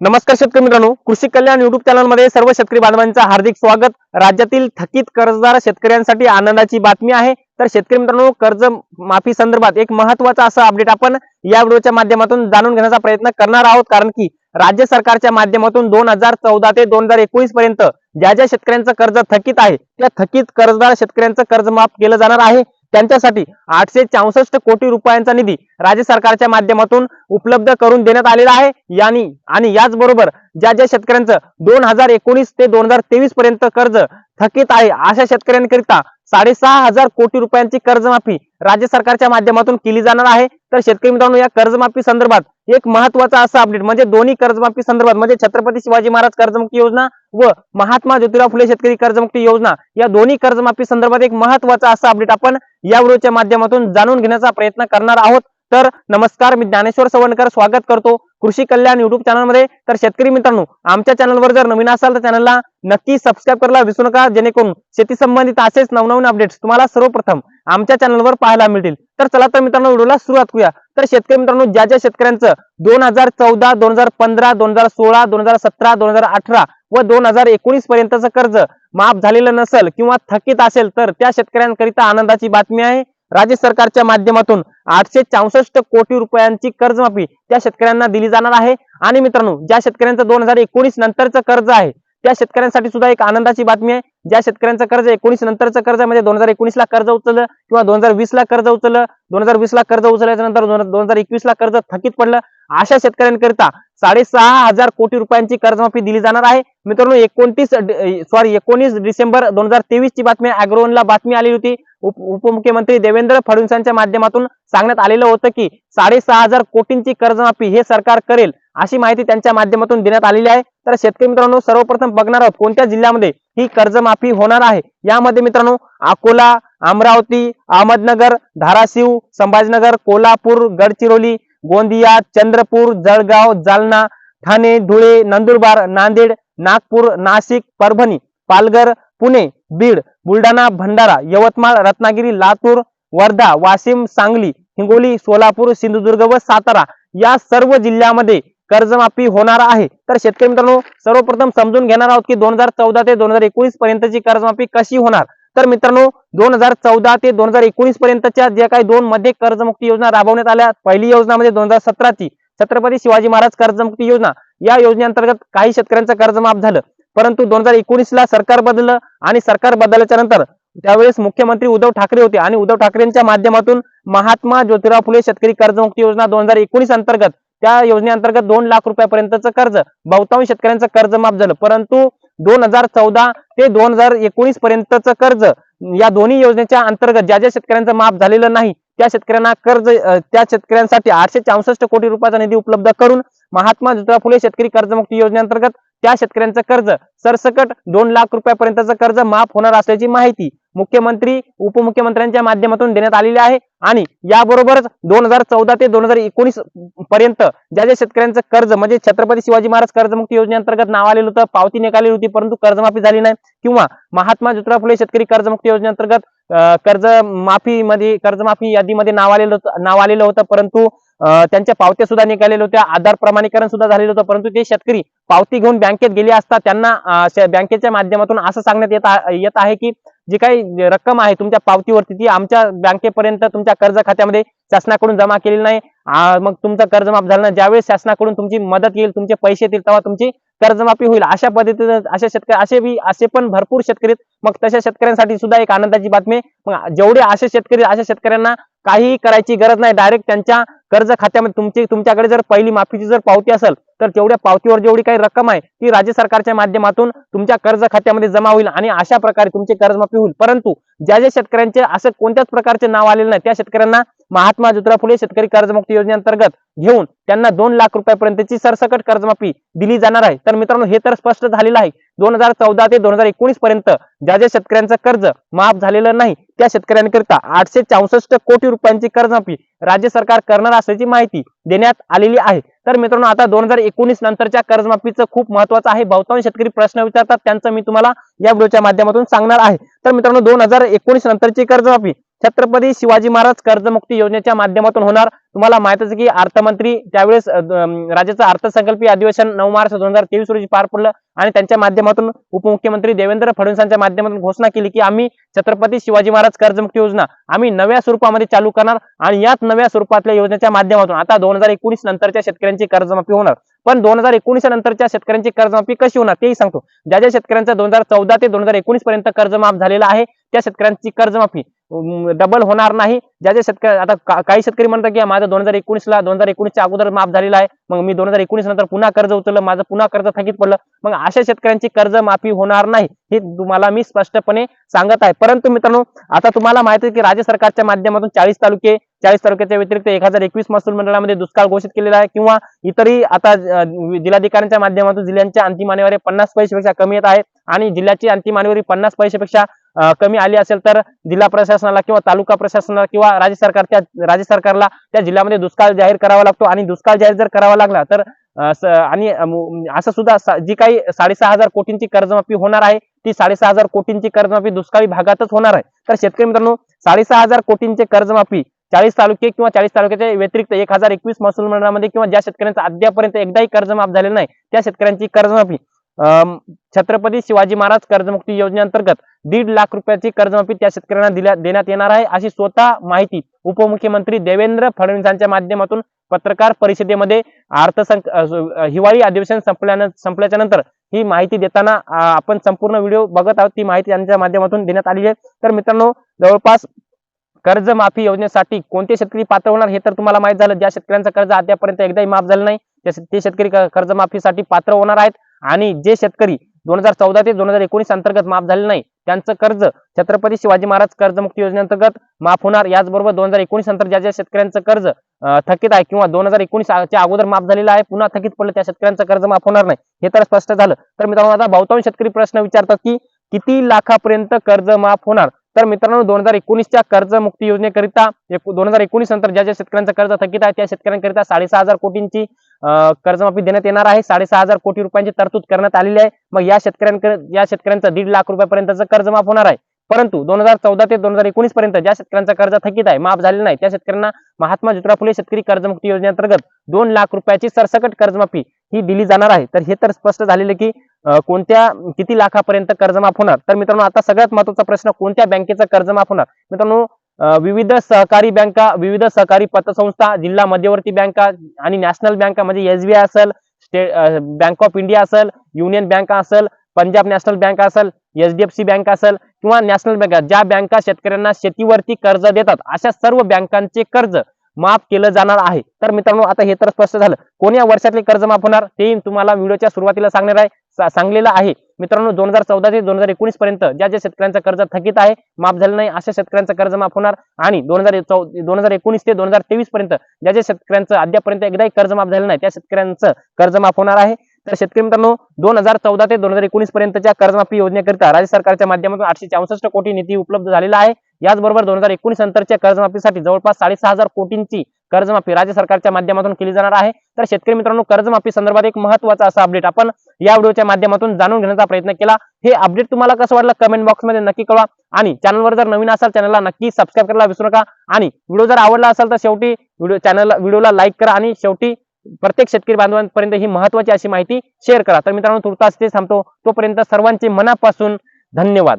नमस्कार शेतकरी मित्रांनो कृषी कल्याण युट्यूब चॅनलमध्ये सर्व शेतकरी बांधवांचं हार्दिक स्वागत. राज्यातील थकीत कर्जदार शेतकऱ्यांसाठी आनंदाची बातमी आहे. तर शेतकरी मित्रांनो कर्ज माफी संदर्भात एक महत्त्वाचा असं अपडेट आपण या व्हिडिओच्या माध्यमातून जाणून घेण्याचा प्रयत्न करणार आहोत. कारण की राज्य सरकारच्या माध्यमातून दोन हजार चौदा ते दोन हजार एकोणीस पर्यंत ज्या ज्या शेतकऱ्यांचं कर्ज थकीत आहे त्या थकीत कर्जदार शेतकऱ्यांचं कर्ज माफ केलं जाणार आहे. त्यांच्यासाठी आठशे चौसष्ट कोटी रुपयांचा निधी राज्य सरकारच्या माध्यमातून उपलब्ध करून देण्यात आलेला आहे. यांनी आणि याचबरोबर ज्या ज्या शेतकऱ्यांचं दोन हजार एकोणीस ते दोन हजार तेवीस पर्यंत कर्ज थकीत आहे अशा शेतकऱ्यांकरिता साडेसहा हजार कोटी रुपयांची कर्जमाफी राज्य सरकारच्या माध्यमातून केली जाणार आहे. तर शेतकरी मित्रांनो या कर्जमाफी संदर्भात एक महत्त्वाचा असा अपडेट म्हणजे दोन्ही कर्जमाफी संदर्भात म्हणजे छत्रपती शिवाजी महाराज कर्जमुक्ती योजना व महात्मा ज्योतिराव फुले शेतकरी कर्जमुक्ती योजना या दोन्ही कर्जमाफी संदर्भात एक महत्त्वाचा असा अपडेट आपण या व्हिडिओच्या माध्यमातून जाणून घेण्याचा प्रयत्न करणार आहोत. तर नमस्कार मी ज्ञानेश्वर सवणकर स्वागत करतो कृषी कल्याण युट्यूब चॅनलमध्ये तर शेतकरी मित्रांनो आमच्या चॅनलवर जर नवीन असाल तर चॅनलला नक्की सबस्क्राईब करायला विसरू नका जेणेकरून शेती संबंधित असेच नवनवीन अपडेट्स तुम्हाला सर्वप्रथम आमच्या चॅनलवर पाहायला मिळतील. तर चला तर मित्रांनो व्हिडिओला सुरुवात करूया. तर शेतकरी मित्रांनो ज्या ज्या शेतकऱ्यांचं दोन हजार चौदा दोन हजार पंधरा दोन हजार सोळा दोन हजार सतरा दोन हजार अठरा व दोन हजार एकोणीस पर्यंतचं कर्ज माफ झालेलं नसेल किंवा थकीत असेल तर त्या शेतकऱ्यांकरिता आनंदाची बातमी आहे. राज्य सरकारच्या माध्यमातून आठशे चौसष्ट कोटी रुपयांची कर्जमाफी त्या शेतकऱ्यांना दिली जाणार आहे. आणि मित्रांनो ज्या शेतकऱ्यांचं दोन हजार एकोणीस नंतरचं कर्ज आहे त्या शेतकऱ्यांसाठी सुद्धा एक आनंदाची बातमी आहे. ज्या शेतकऱ्यांचं कर्ज एकोणीस नंतरचं कर्ज म्हणजे दोन हजार एकोणीस ला कर्ज उचललं किंवा दोन हजार वीस ला कर्ज उचललं दोन हजार वीस ला कर्ज उचलल्याच्या नंतर दोन हजार एकवीस ला कर्ज थकीत पडलं अशा शेतकऱ्यांकरिता साडेसहा हजार कोटी रुपयांची कर्जमाफी दिली जाणार आहे. मित्रांनो एकोणतीस सॉरी एकोणीस डिसेंबर दोन हजार तेवीस ची बातमी अॅग्रोवनला बातमी आली होती. उप उपमुख्यमंत्री देवेंद्र फडणवीसांच्या माध्यमातून सांगण्यात आलेलं होतं की साडेसहा हजार कोटींची कर्जमाफी हे सरकार करेल अशी माहिती त्यांच्या माध्यमातून देण्यात आलेली आहे. तर शेतकरी मित्रांनो सर्वप्रथम बघणार आहोत कोणत्या जिल्ह्यामध्ये ही कर्जमाफी होणार आहे. यामध्ये मित्रांनो अकोला अमरावती अहमदनगर धाराशिव संभाजीनगर कोल्हापूर गडचिरोली गोंदिया चंद्रपूर जळगाव जालना ठाणे धुळे नंदुरबार नांदेड नागपूर नाशिक परभणी पालघर पुणे बीड बुलढाणा भंडारा यवतमाळ रत्नागिरी लातूर वर्धा वाशिम सांगली हिंगोली सोलापूर सिंधुदुर्ग व सातारा या सर्व जिल्ह्यामध्ये कर्जमाफी होणार आहे. तर शेतकरी मित्रांनो सर्वप्रथम समजून घेणार आहोत की दोन हजार चौदा ते दोन हजार एकोणीस पर्यंतची कर्जमाफी कशी होणार? तर मित्रांनो दोन हजार चौदा ते दोन हजार एकोणीस पर्यंतच्या ज्या काही दोन मध्ये कर्जमुक्ती योजना राबवण्यात आल्या पहिली योजना म्हणजे दोन हजार सतराची छत्रपती शिवाजी महाराज कर्जमुक्ती योजना. या योजनेअंतर्गत काही शेतकऱ्यांचं कर्जमाफ झालं. परंतु दोन हजार एकोणीस ला सरकार बदललं आणि सरकार बदलल्याच्या नंतर त्यावेळेस मुख्यमंत्री उद्धव ठाकरे होते. आणि उद्धव ठाकरेंच्या माध्यमातून महात्मा ज्योतिराव फुले शेतकरी कर्जमुक्ती योजना दोन हजार एकोणीस अंतर्गत त्या योजनेअंतर्गत दोन लाख रुपयापर्यंतचं कर्ज बहुतांश शेतकऱ्यांचं कर्ज माफ झालं. परंतु दोन हजार चौदा ते दोन हजार एकोणीस पर्यंतचं कर्ज या दोन्ही योजनेच्या अंतर्गत ज्या ज्या शेतकऱ्यांचं माफ झालेलं नाही त्या शेतकऱ्यांना कर्ज त्या शेतकऱ्यांसाठी आठशे चौसष्ट कोटी रुपयाचा निधी उपलब्ध करून महात्मा ज्योतिराव फुले शेतकरी कर्जमुक्ती योजनेअंतर्गत त्या शेतकऱ्यांचं कर्ज सरसकट दोन लाख रुपयापर्यंतचं कर्ज माफ होणार असल्याची माहिती मुख्यमंत्री उपमुख्यमंत्र्यांच्या माध्यमातून देण्यात आलेली आहे. आणि याबरोबरच दोन हजार चौदा ते दोन हजार एकोणीस पर्यंत ज्या ज्या शेतकऱ्यांचं कर्ज म्हणजे छत्रपती शिवाजी महाराज कर्जमुक्ती योजनेअंतर्गत नाव आलेलं होतं पावती निघाली होती परंतु कर्जमाफी झाली नाही. किंवा महात्मा ज्योतिराव फुले शेतकरी कर्जमुक्ती योजनेअंतर्गत अं, कर्जमध्ये कर्जमाफी यादीमध्ये नाव आलेलं होतं नाव आलेलं होतं परंतु त्यांच्या पावत्या सुद्धा निघालेल्या होत्या. आधार प्रमाणीकरण सुद्धा झालेलं होतं. परंतु ते शेतकरी पावती घेऊन बँकेत गेले असता त्यांना बँकेच्या माध्यमातून असं सांगण्यात येत येत आहे की जी काही रक्कम आहे तुमच्या पावतीवरती ती आमच्या बँकेपर्यंत तुमच्या कर्ज खात्यामध्ये शासनाकडून जमा केलेली नाही. मग तुमचं कर्ज माफ झालं नाही. ज्यावेळेस शासनाकडून तुमची मदत येईल तुमचे पैसे येतील तेव्हा तुमची कर्जमाफी होईल. अशा पद्धतीने अशा शेतकरी असे बी असे पण भरपूर शेतकरी मग तशा शेतकऱ्यांसाठी सुद्धा एक आनंदाची बातमी मग जेवढे असे शेतकरी अशा शेतकऱ्यांना काही करायची गरज नाही. डायरेक्ट त्यांच्या कर्ज खात्यामध्ये तुमची तुमच्याकडे जर पहिली माफीची जर पावती असेल तर तेवढ्या पावतीवर जेवढी काही रक्कम आहे ती राज्य सरकारच्या माध्यमातून तुमच्या कर्ज खात्यामध्ये जमा होईल आणि अशा प्रकारे तुमची कर्जमाफी होईल. परंतु ज्या ज्या शेतकऱ्यांचे असं कोणत्याच प्रकारचे नाव आलेलं नाही त्या शेतकऱ्यांना महात्मा ज्योतिराव फुले शेतकरी कर्जमुक्ती योजनेअंतर्गत घेऊन त्यांना दोन लाख रुपयापर्यंतची सरसकट कर्जमाफी दिली जाणार आहे. तर मित्रांनो हे तर स्पष्ट झालेलं आहे. दोन हजार चौदा ते दोन हजार एकोणीस पर्यंत ज्या ज्या शेतकऱ्यांचं कर्ज माफ झालेलं नाही त्या शेतकऱ्यांकरिता आठशे चौसष्ट कोटी रुपयांची कर्जमाफी राज्य सरकार करणार असल्याची माहिती देण्यात आलेली आहे. तर मित्रांनो आता दोन हजार एकोणीस नंतरच्या कर्जमाफीचं खूप महत्वाचं आहे. बहुतांश शेतकरी प्रश्न विचारतात त्यांचं मी तुम्हाला या व्हिडिओच्या माध्यमातून सांगणार आहे. तर मित्रांनो दोन हजार एकोणीस नंतरची कर्जमाफी छत्रपती शिवाजी महाराज कर्जमुक्ती योजनेच्या माध्यमातून होणार. तुम्हाला माहितच आहे की अर्थमंत्री त्यावेळेस राज्याचं अर्थसंकल्पीय अधिवेशन नऊ मार्च दोन हजार तेवीस रोजी पार पडलं आणि त्यांच्या माध्यमातून उपमुख्यमंत्री देवेंद्र फडणवीसांच्या माध्यमातून घोषणा केली की आम्ही छत्रपती शिवाजी महाराज कर्जमुक्ती योजना आम्ही नव्या स्वरूपामध्ये चालू करणार आणि याच नव्या स्वरूपातल्या योजनेच्या माध्यमातून आता दोन हजार एकोणीस नंतरच्या शेतकऱ्यांची कर्जमाफी होणार. पण दोन हजार एकोणीस नंतरच्या शेतकऱ्यांची कर्जमाफी कशी होणार तेही सांगतो. ज्या ज्या शेतकऱ्यांचा दोन हजार चौदा ते दोन हजार एकोणीस पर्यंत कर्जमाफ झालेला आहे त्या शेतकऱ्यांची कर्जमाफी डबल होणार नाही. ज्या ज्या शेतकरी आता काही शेतकरी म्हणतात की माझं दोन हजार एकोणीस ला दोन हजार एकोणीसच्या अगोदर माफ झालेला आहे. मग मी दोन हजार एकोणीस नंतर पुन्हा कर्ज उचललं माझं पुन्हा कर्ज थकीत पडलं. मग अशा शेतकऱ्यांची कर्ज माफी होणार नाही हे तुम्हाला मी स्पष्टपणे सांगत आहे. परंतु मित्रांनो आता तुम्हाला माहिती आहे की राज्य सरकारच्या माध्यमातून चाळीस तालुके चाळीस तालुक्याच्या व्यतिरिक्त एक हजार एकवीस महसूल मंडळामध्ये दुष्काळ घोषित केलेला आहे. किंवा इतरही आता जिल्हाधिकाऱ्यांच्या माध्यमातून जिल्ह्यांच्या अंतिम आणेवारी पन्नास पैसेपेक्षा कमी येत आहे आणि जिल्ह्याची अंतिम आणेवारी पन्नास पैसेपेक्षा कमी आली असेल तर जिल्हा प्रशासनाला किंवा तालुका प्रशासनाला किंवा राज्य सरकारच्या राज्य सरकारला त्या जिल्ह्यामध्ये दुष्काळ जाहीर करावा लागतो आणि दुष्काळ जाहीर जर करावा लागला तर आणि असं सुद्धा जी काही साडेसहा हजार कोटींची कर्जमाफी होणार आहे ती साडेसहा हजार कोटींची कर्जमाफी दुष्काळी भागातच होणार आहे. तर शेतकरी मित्रांनो साडेसहा हजार कोटींची कर्जमाफी चाळीस तालुके किंवा चाळीस तालुक्याच्या व्यतिरिक्त एक हजार एकवीस महसूल मंडळामध्ये किंवा ज्या शेतकऱ्यांचा अद्यापर्यंत एकदाही कर्जमाफ झालेलं नाही त्या शेतकऱ्यांची कर्जमाफी. छत्रपती शिवाजी महाराज कर्जमुक्ती योजनेअंतर्गत दीड लाख रुपयाची कर्जमाफी त्या शेतकऱ्यांना दिल्या देण्यात येणार आहे अशी स्वतः माहिती उपमुख्यमंत्री देवेंद्र फडणवीसांच्या माध्यमातून पत्रकार परिषदेमध्ये अर्थसंक हिवाळी अधिवेशन संपल्यानं संपल्याच्या नंतर ही माहिती देताना आपण संपूर्ण व्हिडिओ बघत आहोत ती माहिती त्यांच्या माध्यमातून देण्यात आलेली आहे. तर मित्रांनो जवळपास कर्जमाफी योजनेसाठी कोणते शेतकरी पात्र होणार हे तर तुम्हाला माहीत झालं. ज्या शेतकऱ्यांचं कर्ज अद्यापर्यंत एकदाही माफ झालं नाही ते शेतकरी कर्जमाफीसाठी पात्र होणार आहेत. आणि जे शेतकरी दोन हजार चौदा ते दोन हजार एकोणीस अंतर्गत माफ झाले नाही त्यांचं कर्ज छत्रपती शिवाजी महाराज कर्जमुक्ती योजनेअंतर्गत माफ होणार. याचबरोबर दोन हजार एकोणीस नंतर ज्या ज्या शेतकऱ्यांचं कर्ज थकीत आहे किंवा दोन हजार एकोणीसच्या अगोदर माफ झालेलं आहे पुन्हा थकीत पडलं त्या शेतकऱ्यांचं कर्ज माफ होणार नाही. हे तर स्पष्ट झालं. तर मित्रांनो आता बहुतांश शेतकरी प्रश्न विचारतात की किती लाखापर्यंत कर्ज माफ होणार? तर मित्रांनो दोन हजार एकोणीसच्या कर्जमुक्ती योजनेकरिता दोन हजार एकोणीस नंतर ज्या ज्या शेतकऱ्यांचं कर्ज थकीत आहे त्या शेतकऱ्यांकरिता साडेसहा हजार कोटींची कर्जमाफी देण्यात येणार आहे. साडेसहा हजार कोटी रुपयांची तरतूद करण्यात आलेली आहे. मग या शेतकऱ्यांकडे या शेतकऱ्यांचा दीड लाख रुपयापर्यंतचं कर्ज माफ होणार आहे. परंतु दोन हजार चौदा ते दोन हजार एकोणीस पर्यंत ज्या शेतकऱ्यांचा कर्ज थकीत आहे माफ झालेलं नाही त्या शेतकऱ्यांना महात्मा ज्योतिराव फुले शेतकरी कर्जमुक्ती योजनेअंतर्गत दोन लाख रुपयाची सरसकट कर्जमाफी ही दिली जाणार आहे. तर हे तर स्पष्ट झालेलं की कोणत्या किती लाखापर्यंत कर्ज माफ होणार? तर मित्रांनो आता सगळ्यात महत्त्वाचा प्रश्न कोणत्या बँकेचं कर्ज माफ होणार? मित्रांनो विविध सहकारी बँका विविध सहकारी पतसंस्था जिल्हा मध्यवर्ती बँका आणि नॅशनल बँका म्हणजे एसबीआय असेल स्टेट बँक ऑफ इंडिया असेल युनियन बँक असेल पंजाब नॅशनल बँक असेल एचडीएफसी बँक असेल किंवा नॅशनल बँका ज्या बँका शेतकऱ्यांना शेतीवरती कर्ज देतात अशा सर्व बँकांचे कर्ज माफ केलं जाणार आहे. तर मित्रांनो आता हे तर स्पष्ट झालं. कोण्या वर्षातले कर्ज माफ होणार ते तुम्हाला व्हिडिओच्या सुरुवातीला सांगणार आहे सांगलेलं आहे. मित्रांनो दोन हजार चौदा ते दोन हजार एकोणीस पर्यंत ज्या ज्या शेतकऱ्यांचं कर्ज थकीत आहे माफ झालं नाही अशा शेतकऱ्यांचं कर्ज माफ होणार आणि दोन हजार दोन हजार एकोणीस ते दोन हजार तेवीस पर्यंत ज्या ज्या शेतकऱ्यांचं अद्यापर्यंत एकदाही कर्ज माफ झालं नाही त्या शेतकऱ्यांचं कर्ज माफ होणार आहे. तर शेतकरी मित्रांनो दोन हजार चौदा ते दोन हजार एकोणीस पर्यंतच्या कर्जमाफी योजनेकरिता राज्य सरकारच्या माध्यमातून आठशे चौसष्ट कोटी निधी उपलब्ध झालेला आहे. याचबरोबर दोन हजार एकोणीस नंतरच्या कर्जमाफीसाठी जवळपास साडेसहा हजार कोटींची कर्जमाफी राज्य सरकारच्या माध्यमातून केली जाणार आहे. तर शेतकरी मित्रांनो कर्जमाफी संदर्भात एक महत्त्वाचा असा अपडेट आपण या व्हिडिओच्या माध्यमातून जाणून घेण्याचा प्रयत्न केला. हे अपडेट तुम्हाला कसं वाटलं कमेंट बॉक्समध्ये नक्की कळवा आणि चॅनलवर जर नवीन असाल चॅनलला नक्की सबस्क्राईब करायला विसरू नका. आणि व्हिडिओ जर आवडला असेल तर शेवटी व्हिडिओ चॅनलला व्हिडिओला लाईक करा आणि शेवटी प्रत्येक शेतकरी बांधवांपर्यंत ही महत्वाची अशी माहिती शेअर करा. तर मित्रांनो तुर्तास ते थांबतो. तोपर्यंत सर्वांचे मनापासून धन्यवाद.